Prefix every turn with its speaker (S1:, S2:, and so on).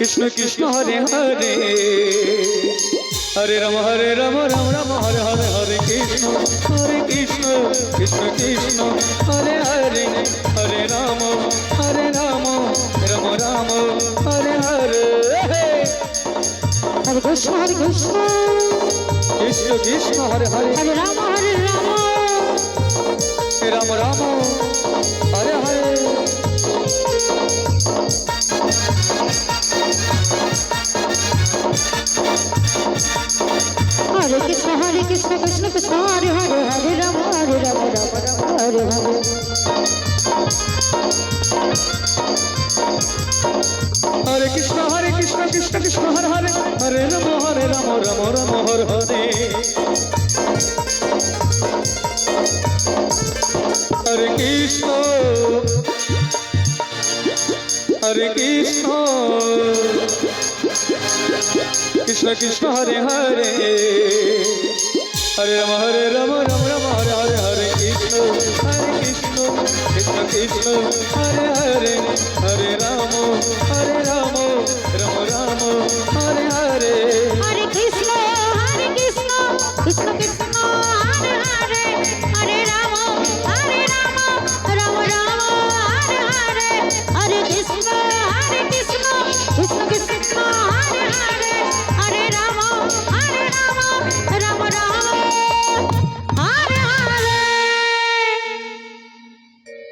S1: Krishna Krishna হরে হরে হরে Ram হরে Ram Ram Ram হরে হরে হরে Krishna হরে Krishna Krishna Krishna হরে হরে হরে Ram হরে Ram Ram Ram হরে হরে হরে
S2: Krishna হরে Krishna
S1: Krishna Krishna হরে হরে
S2: হরে Ram হরে Ram
S1: Ram Ram হরে হরে हरे Krishna हरे Krishna Krishna Krishna हरे हरे हरे रम हरे रम रम रम हरे हरे हरे Krishna हरे Krishna Krishna Krishna हरे हरे हरे रम हरे रम रम रम हरे हरे हरे Krishna हरे Krishna Krishna Hare Hare Hare Rama Hare Rama Rama Rama